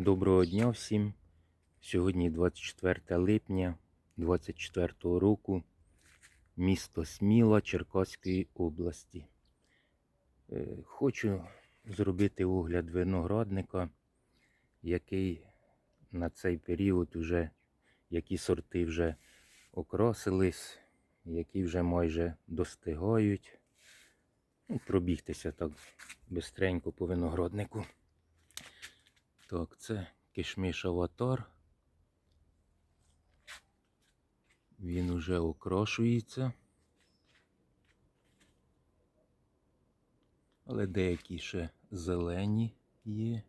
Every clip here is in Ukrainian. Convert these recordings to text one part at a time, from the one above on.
Доброго дня всім. Сьогодні 24 липня 24 року, місто Сміла Черкаської області. Е, Хочу зробити огляд виноградника, який на цей період вже, які сорти вже окрасились, які вже майже достигають. Ну, пробігтися так бистренько по винограднику. Так, це кишмиш аватар. Він уже окрашується. Але деякі ще зелені є.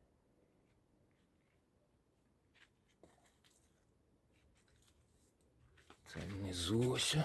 Це внизу ось.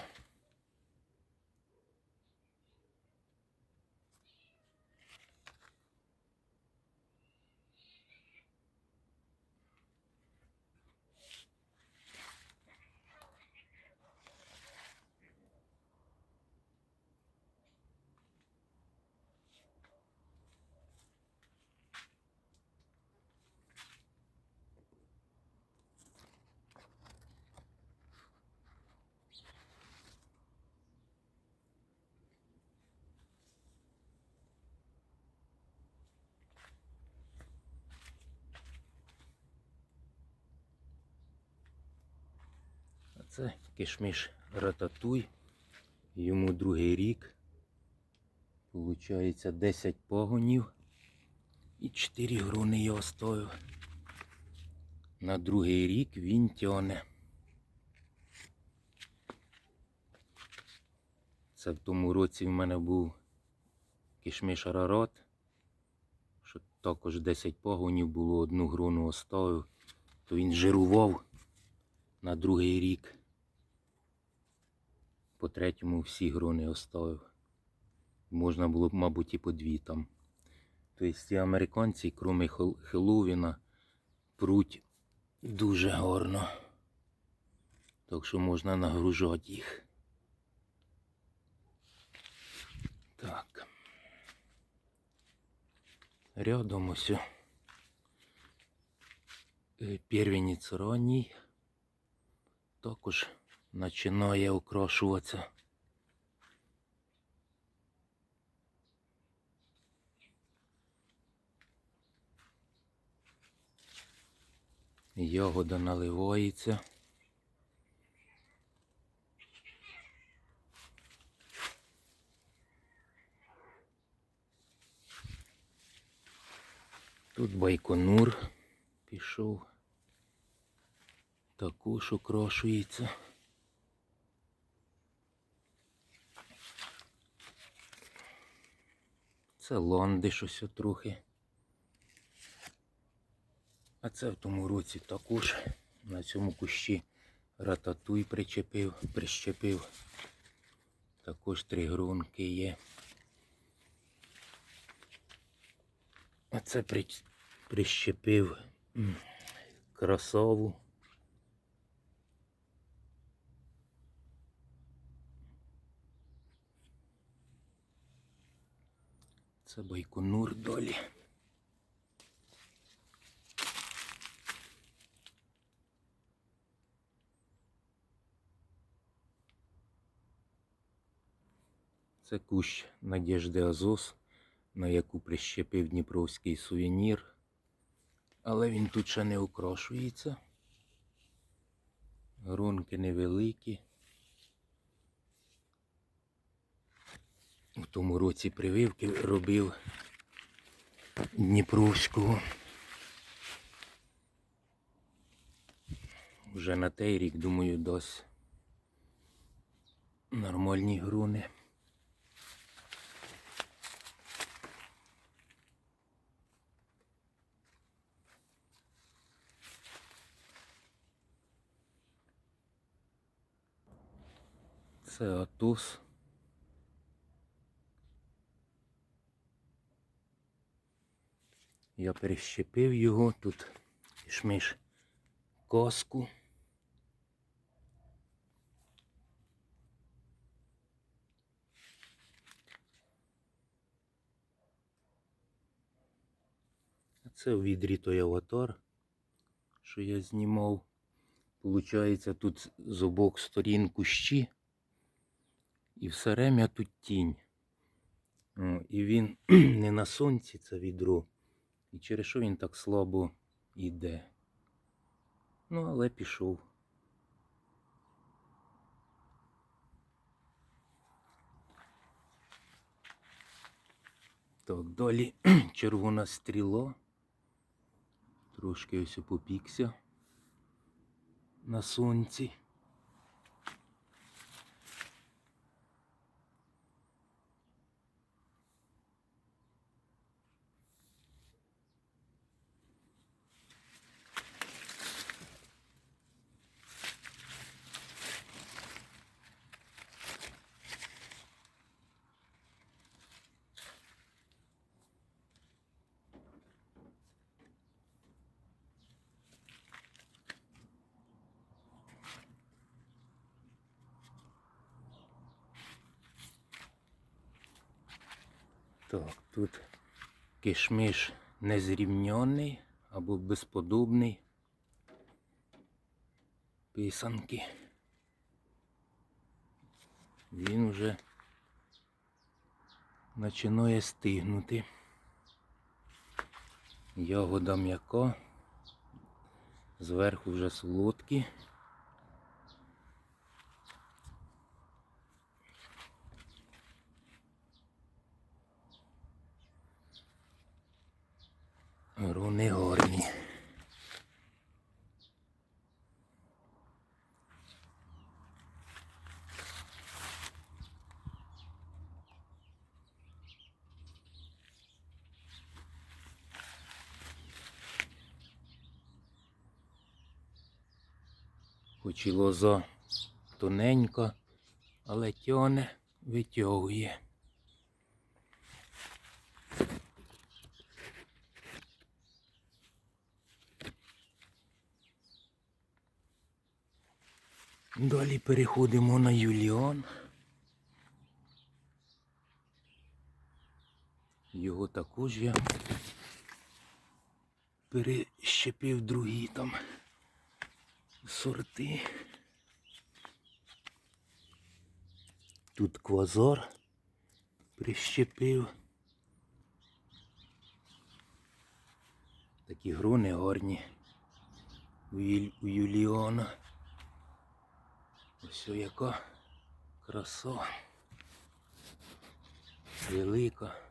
Це кишміш рататуй. Йому другий рік. Получається 10 погонів і 4 груни я оставив. На другий рік він тяне. Це в тому році в мене був кишмиш арарат, що також 10 погонів було, одну груну оставив, то він жирував на другий рік. По третьому всі грони оставив. Можна було б, мабуть, і по дві там. Тобто ці американці, крім Хеллоуіна, пруть дуже гарно. Так що можна нагружати їх. Так. Рядом ось. е, Первенець ранній також починає окрашуватися. Ягода наливається. Тут байконур пішов. Також окрашується. Це лонди щось трохи. А це в тому році також на цьому кущі рататуй причепив, прищепив. Також три грунки є. А це при, прищепив красову. Це байконур долі. Це кущ Надежди Азос, на яку прищепив Дніпровський сувенір. Але він тут ще не окрашується. Гронки невеликі. В тому році прививки робив Дніпровського. Вже на той рік, думаю, дасть нормальні груни. Це Атос. Я перещепив його, тут шмиш коску. Це у відрі той аватар. що я знімав. Получається, тут з обох сторін кущі. І все время тут тінь. О, і він не на сонці, це відро. І через що він так слабо йде. Ну, але пішов. Так, далі червона стріла. Трошки ось попікся на сонці. Так, тут кишмиш незрівньоний або безподобний. Писанки. Він вже починає стигнути. Ягода м'яка. Зверху вже солодкі. Руни горні. Хоч і лоза але тяне, витягує. Далі переходимо на Юліан. Його також я перещепив другі там сорти. Тут квазар прищепив. Такі грони гарні у, Юль... у Юліана. Ось яка краса. Велика.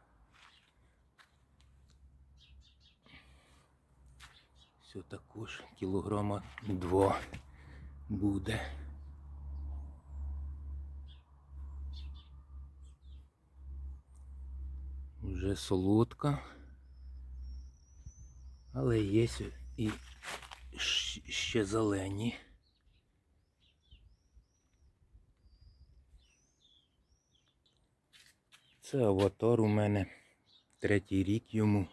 Все також кілограма два буде. Вже солодка. Але є і ще зелені. Це аватар у мене третій рік йому.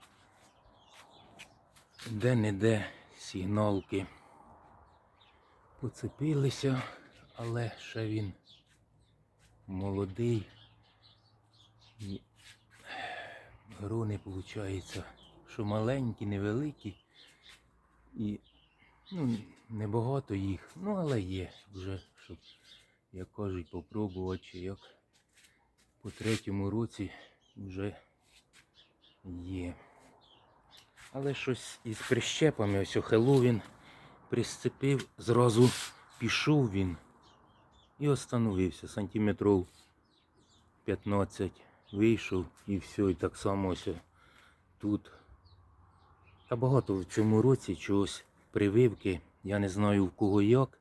Де-не-де сигналки поцепилися, але ще він молодий. І грони, виходить, що маленькі, невеликі. І ну, небагато їх, ну але є вже, щоб, як кажуть, попробувати, чи як по третьому році вже є. Але щось із прищепами, ось Хеллоуін присцепив, зразу пішов він і остановився. Сантиметров 15 вийшов і все, і так само ось тут. Та багато в цьому році чогось прививки, я не знаю в кого як.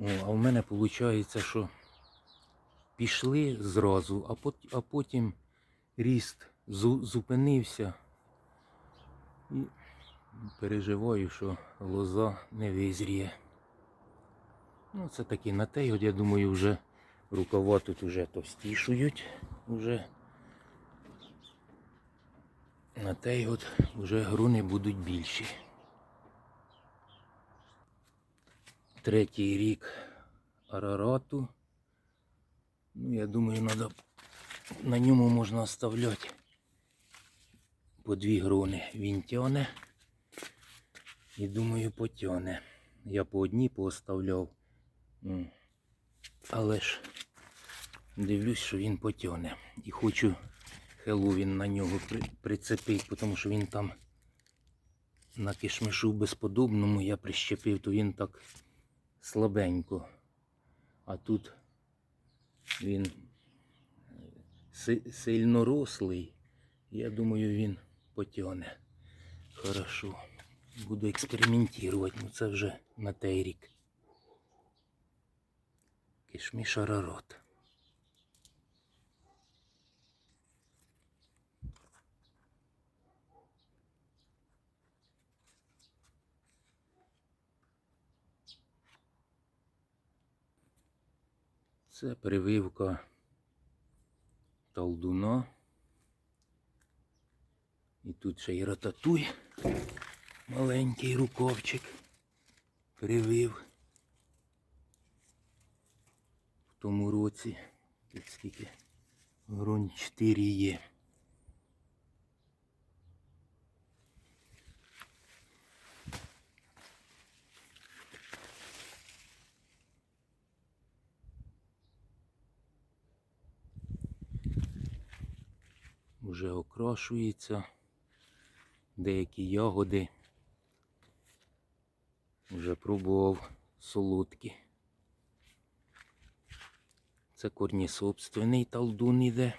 А в мене виходить, що пішли зразу, а, потім ріст зупинився. І переживаю, що лоза не визріє. Ну, це таки на те, от я думаю, вже рукава тут вже товстішують. Уже на те от вже груни будуть більші. Третій рік арарату. Ну, я думаю, надо, на ньому можна оставляти по дві грони. Він тяне. І думаю, потягне. Я по одній пооставляв. Але ж дивлюсь, що він потягне. І хочу Хеллоуін на нього при- прицепити, тому що він там на кишмишу безподобному я прищепив, то він так слабенько. А тут він си- сильно рослий. Я думаю, він потягне. Хорошо. Буду експериментувати. Ну це вже на той рік. Кишмі шарарот. Це прививка талдуна. І тут ще й рататуй. Маленький рукавчик. Привив. В тому році. Тут скільки гронь 4 є. Уже окрашується. Деякі ягоди. Вже пробував солодкі. Це корні собственний талдун іде.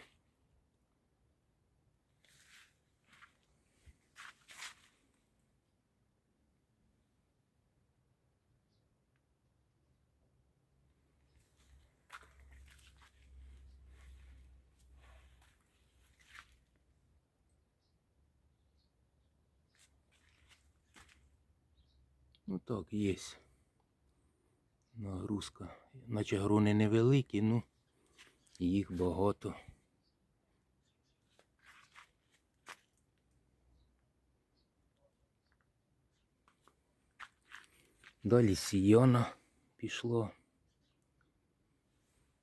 Так, є. Нагрузка. Наче грони невеликі, ну їх багато. Далі сіяна пішло.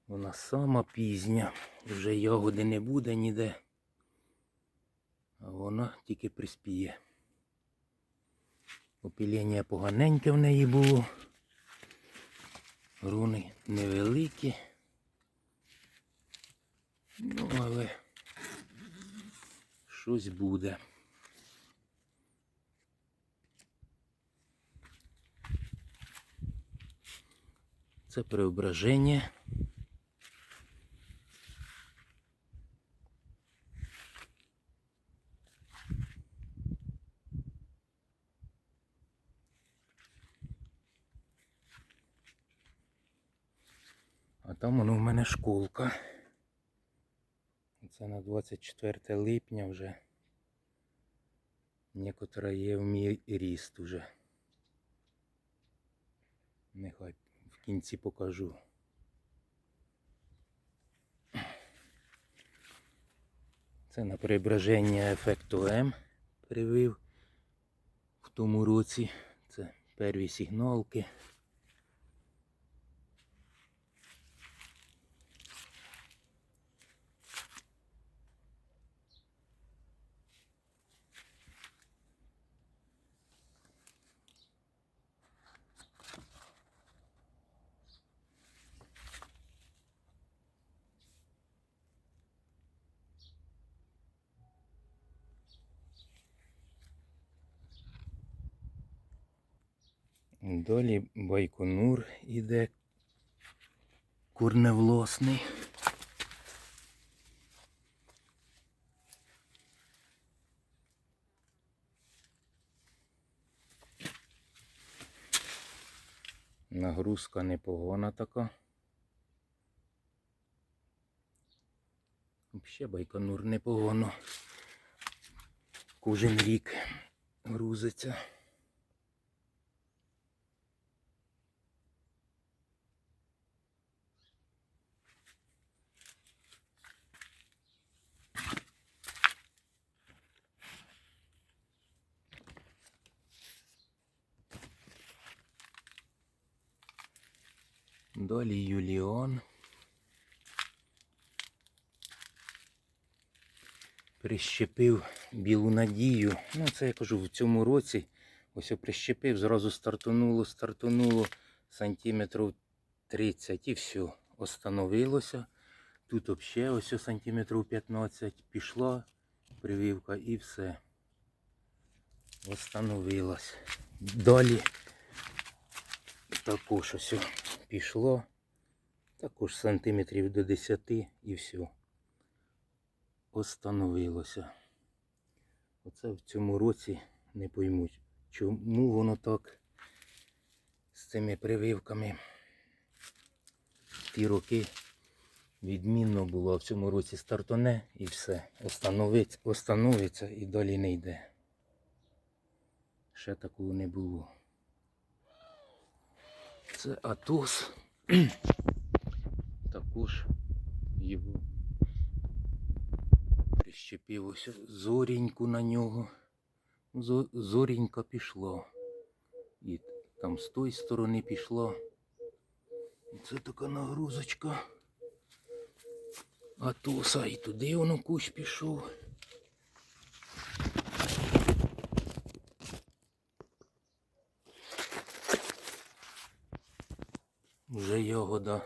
Вона сама пізня. Вже ягоди не буде ніде. А вона тільки приспіє. Опілення поганеньке в неї було. Руни невеликі. Ну, але щось буде. Це преображення. Там воно в мене школка. Це на 24 липня вже. Некотора є в мій ріст уже. Нехай в кінці покажу. Це на преображення ефекту М привив в тому році. Це перві сигналки. Далі Байконур іде курневласний. Нагрузка непогана така. Взагалі Байконур непогано. Кожен рік грузиться. Далі Юліон. Прищепив білу надію. Ну, це я кажу, в цьому році Ось я прищепив, зразу стартануло, стартануло сантиметрів 30 і все. Остановилося. Тут взагалі ось сантиметрів 15 пішла прививка і все. Остановилась. Далі також ось пішло. Також сантиметрів до 10 і все. Остановилося. Оце в цьому році не пойму, чому воно так з цими прививками. Ті роки відмінно було, а в цьому році стартоне і все. Остановиться і далі не йде. Ще такого не було. Це Атос. Також його прищепив ось зоріньку на нього. Зорінька пішла. І там з тої сторони пішла. Це така нагрузочка. Атоса і туди воно кущ пішов. Вже ягода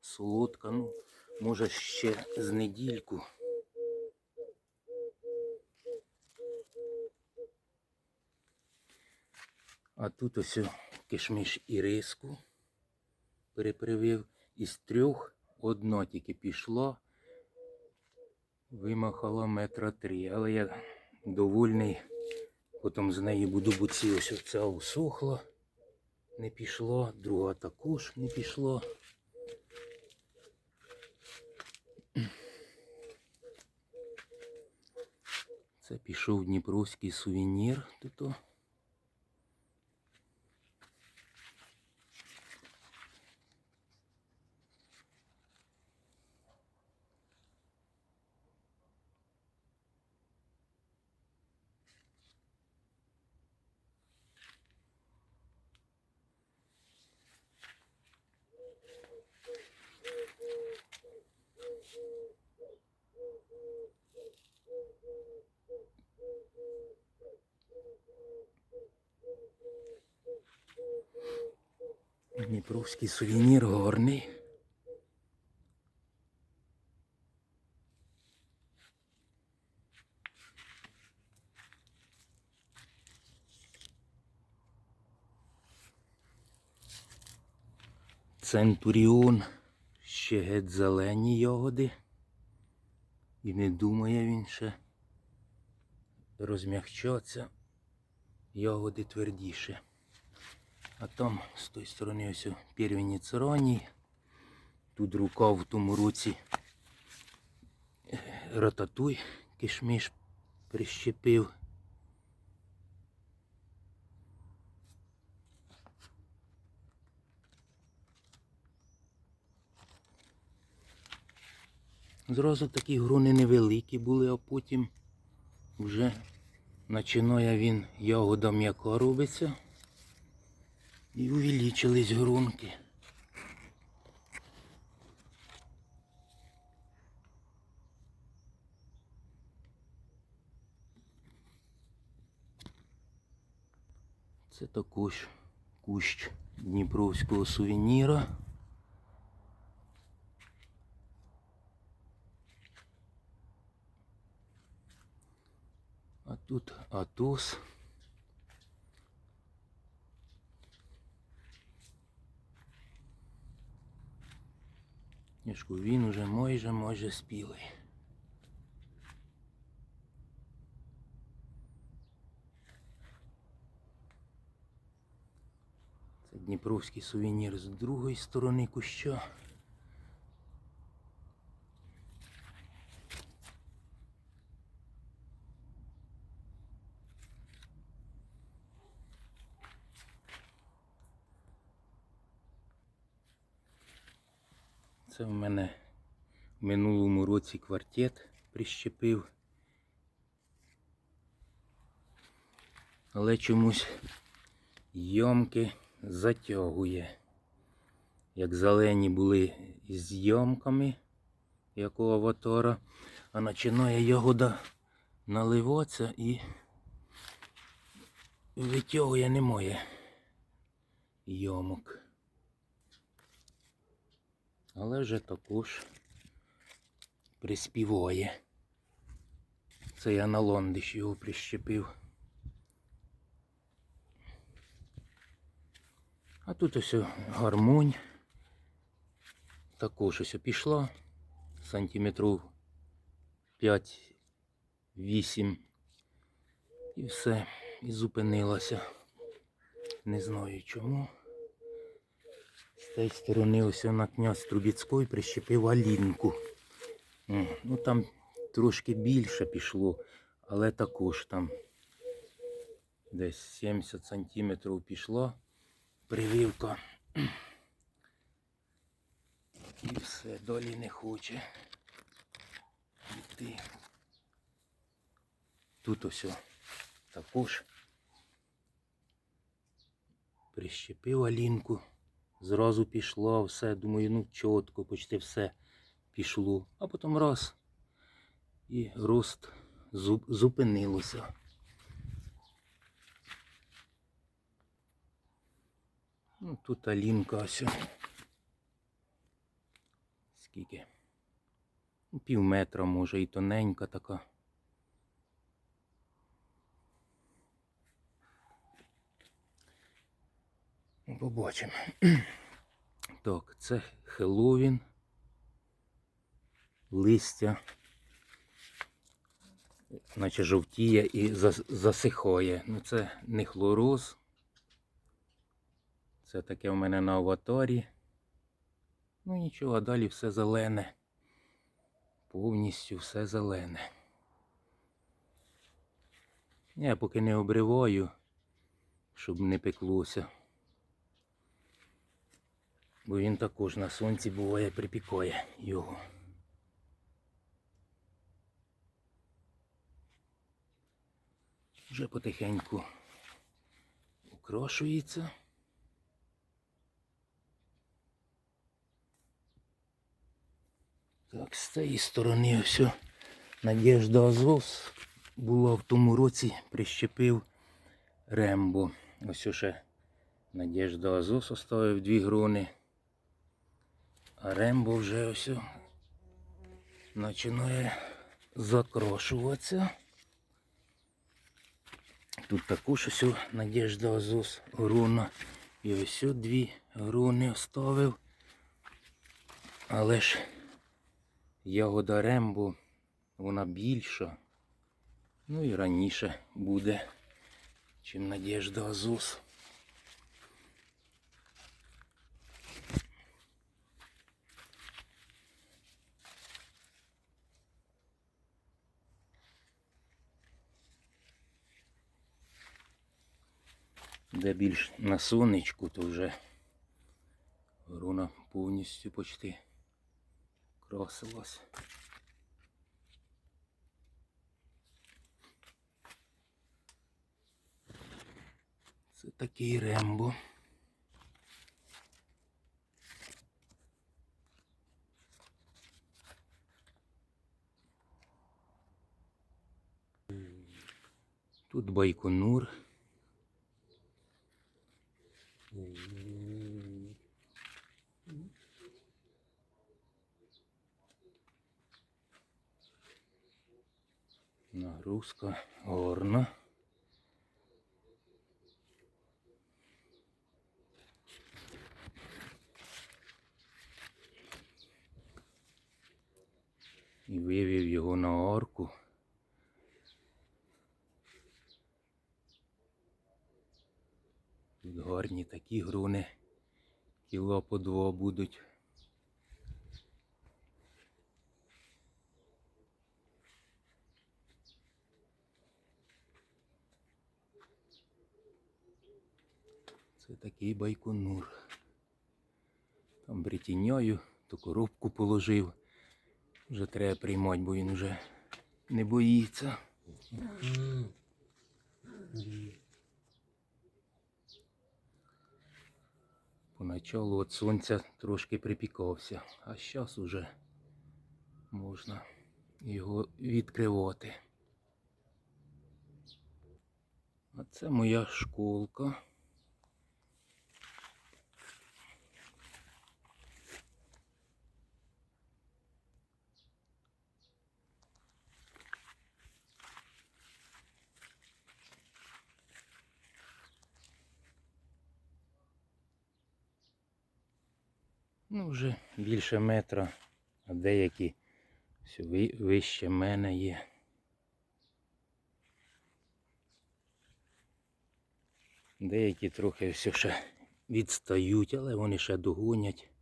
солодка, ну, може ще з недільку. А тут ось о, кишмиш і риску перепривив. Із трьох одна тільки пішла, вимахала метра три. Але я довольний, потім з неї буду буці. Ось оця усохла, не пішло, друга також не пішло. Це пішов Дніпровський сувенір тут. о. Дніпровський сувенір горний. Центуріон ще геть зелені ягоди. І не думає він ще розмягчатися. Ягоди твердіше. А там з тої сторони ось первенець ранній. Тут рука в тому році е, рататуй кишмиш прищепив. Зразу такі груни невеликі були, а потім вже починає він ягода м'яка робиться. І увеличились грунки. Це також кущ дніпровського сувеніра. А тут Атос. Ніжку він уже майже майже спілий. Це Дніпровський сувенір з другої сторони куща. Це в мене в минулому році квартет прищепив. Але чомусь йомки затягує. Як зелені були з йомками, як у аватара, а починає ягода наливатися і витягує немає йомок. Але вже також приспіває. Це я на лондиш його прищепив. А тут ось гармонь. Також ось пішла сантиметрів 5-8 і все, і зупинилася. Не знаю чому. З тієї сторони ось на князь Трубіцької прищепив алінку. Ну там трошки більше пішло, але також там десь 70 сантиметрів пішла прививка. І все, далі не хоче йти. Тут ось також прищепив алінку. Зразу пішла, все, думаю, ну чітко, почти все пішло. А потім раз і рост зуп- зупинилося. Ну, тут алінка ось. Скільки? Пів метра, може, і тоненька така. Побачимо. Так, це Хеллоуін. Листя. Наче жовтіє і зас- засихає. Ну це не хлороз. Це таке в мене на аватарі. Ну нічого, а далі все зелене. Повністю все зелене. Я поки не обриваю, щоб не пеклося. Бо він також на сонці буває припікає його. Вже потихеньку украшується. Так, з цієї сторони ось о, Надежда Азос була в тому році, прищепив Рембо. Ось ще Надежда Азос оставив дві грони. А Рембо вже ось починає закрошуватися. Тут також ось Надежда Азос грона. І ось дві грони оставив. Але ж ягода Рембо, вона більша. Ну і раніше буде, чим Надежда Азус. Де більш на сонечку, то вже руна повністю почти красилась. Це такий рембо. Тут байконур. Нагрузка горна. І вивів його на орку. Тут гарні такі груни. Кіло по два будуть. Такий байконур. Там бритіньою, то коробку положив. Вже треба приймати, бо він вже не боїться. Поначалу від сонця трошки припікався, а зараз уже можна його відкривати. А це моя школка. Ну, вже більше метра, а деякі вище мене є. Деякі трохи все ще відстають, але вони ще догонять.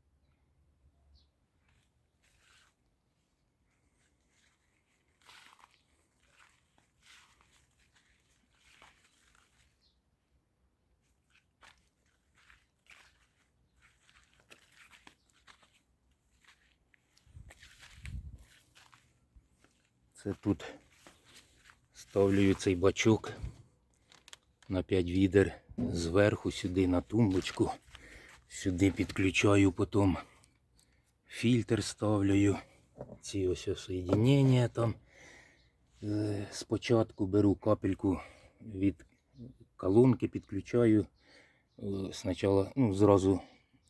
Це тут ставлю цей бачок на 5 відер зверху сюди на тумбочку. Сюди підключаю потім фільтр ставлю. Ці ось соєдинення там. Е, Спочатку беру капельку від колонки, підключаю. Е, Спочатку ну, зразу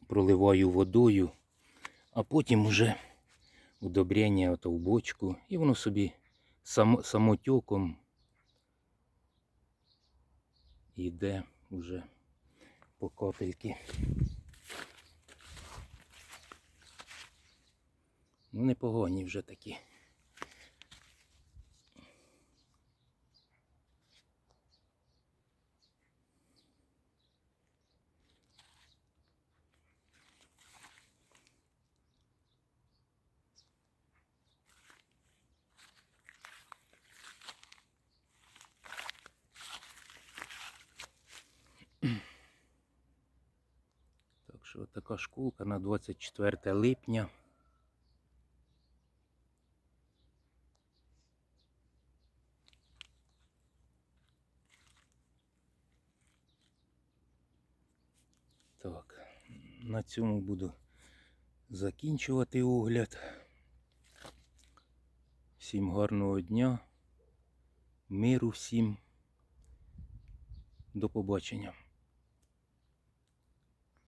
проливаю водою, а потім вже удобрення в бочку, і воно собі сам, самотюком йде вже по капельки. Ну, непогані вже такі. Так що така школка на 24 липня. Так, на цьому буду закінчувати огляд. Всім гарного дня, миру всім. До побачення.